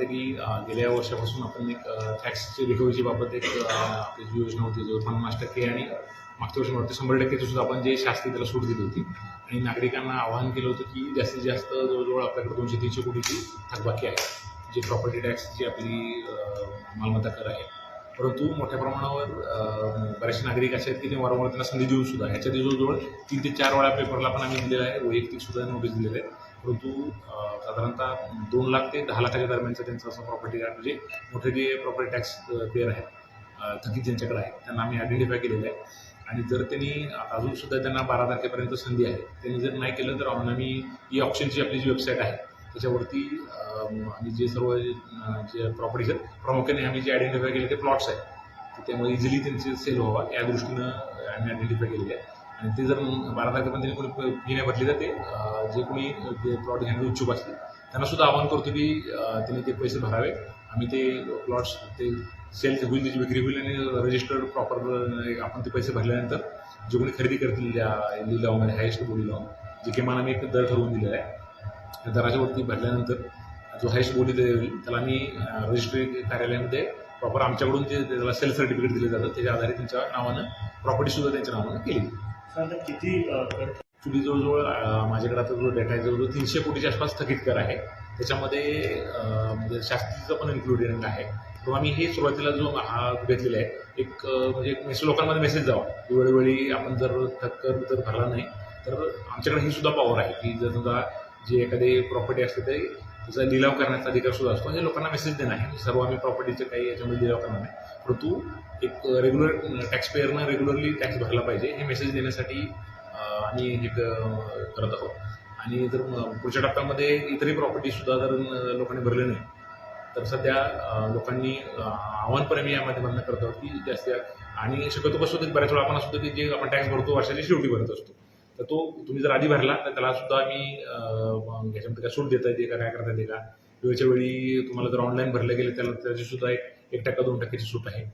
वाटतं की गेल्या वर्षापासून आपण एक टॅक्सची रिकव्हरीची बाबत एक आपली जी योजना होती जो पन्नास टक्के आणि मागच्या वर्षी वाटतं शंभर टक्के सुद्धा आपण जे शास्त्री त्याला सूट दिली होती. आणि नागरिकांना आवाहन केलं होतं की जास्तीत जास्त जवळजवळ आपल्याकडे दोनशे तीनशे कोटीची थकबाकी आहे. जी प्रॉपर्टी टॅक्सची आपली मालमत्ता कर आहे. परंतु मोठ्या प्रमाणावर बरेचसे नागरिक असे आहेत की ते वारंवार त्यांना संधी देऊन सुद्धा ह्याच्या जवळजवळ तीन ते चार वेळा पेपरला पण आम्ही दिलेला आहे. वैयक्तिक सुद्धा नोटीस दिलेले आहे परंतु साधारणतः दोन लाख ते दहा लाखाच्या दरम्यानचं त्यांचं असं प्रॉपर्टी म्हणजे मोठे जे प्रॉपर्टी टॅक्स पेअर आहेत थकीत ज्यांच्याकडे आहे त्यांना आम्ही आयडेंटिफाय केलेलं आहे. आणि जर त्यांनी अजूनसुद्धा अजून सुद्धा त्यांना बारा तारखेपर्यंत संधी आहे त्यांनी जर नाही केलं तर आम्ही ई ऑप्शनची आपली जी वेबसाईट आहे त्याच्यावरती आम्ही जे सर्व जे प्रॉपर्टीज आहेत प्रामुख्याने आम्ही जे आयडेंटिफाय केले ते प्लॉट्स आहेत. त्यामुळे इझिली त्यांचे सेल व्हावा या दृष्टीनं आम्ही आयडेंटिफाय केलेले आहे आणि ते जर बारा तारखेपर्यंत कोणी फी नाही भरली तर ते जे कोणी ते प्लॉट घेण्याचे इच्छुक असतील त्यांना सुद्धा आवाहन करतो की त्यांनी ते पैसे भरावे. आम्ही ते प्लॉट्स ते सेल होईल त्याची विक्री होईल आणि रजिस्टर्ड प्रॉपर आपण ते पैसे भरल्यानंतर जे कोणी खरेदी करतील या लिलावामध्ये हायेस्ट बोली लावून जे किमान आम्ही एक दर ठरवून दिलेला आहे त्या दराच्या वरती भरल्यानंतर जो हायेस्ट बोली होईल त्याला आम्ही रजिस्ट्री कार्यालयामध्ये प्रॉपर आमच्याकडून जे त्याला सेल सर्टिफिकेट दिले जातं त्याच्या आधारे त्यांच्या नावानं प्रॉपर्टीसुद्धा त्यांच्या नावानं केली साधारण किती तुम्ही जवळजवळ माझ्याकडे आता जो डेटा आहे जवळजवळ तीनशे कोटीच्या आसपास थकीत कर आहे. त्याच्यामध्ये म्हणजे शास्त्रीचं पण इन्क्लुडेड आहे. तो आम्ही हे सुरुवातीला जो हा घेतलेला आहे एक म्हणजे मेसेज लोकांमध्ये मेसेज जावा. की वेळोवेळी आपण जर थक्कर जर भरला नाही तर आमच्याकडे ही सुद्धा पॉवर आहे की जर समजा जे एखादी प्रॉपर्टी असते ते त्याचा लिलाव करण्याचा अधिकार सुद्धा असतो. हे लोकांना मेसेज देणं आहे. सर्व आम्ही प्रॉपर्टीचे काही याच्यामध्ये लिलाव करणार नाही. परंतु एक रेग्युलर टॅक्सपेअरनं रेग्युलरली टॅक्स भरला पाहिजे हे मेसेज देण्यासाठी आम्ही हे क- करत आहोत. आणि जर पुढच्या टप्प्यामध्ये इतरही प्रॉपर्टीसुद्धा जर लोकांनी भरले नाही तर सध्या लोकांनी अं, आव्हान पण या माध्यमातून करत आहोत की जास्त आणि शक्यतो कसं होतं बऱ्याच वेळा आपण असतो की जे आपण टॅक्स भरतो वर्षाची शेवटी भरत असतो. तर तो तुम्ही जर आधी भरला तर त्याला सुद्धा आम्ही याच्यामध्ये काय सूट देता येते का? काय करता येते का? वेळच्या वेळी तुम्हाला जर ऑनलाईन भरले गेले त्याला त्याची सुद्धा एक एक टक्का दोन टक्क्याची सूट आहे.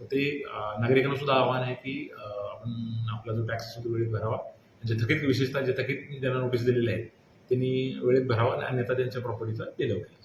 तर ते नागरिकांना सुद्धा आव्हान आहे की आपण आपला जो टॅक्स असतो तो वेळेत भरावा. जे थकीत विशेषतः जे थकीत ज्यांना नोटीस दिलेले आहे त्यांनी वेळेत भरावा आणि आता त्यांच्या प्रॉपर्टीचा लिलाव केला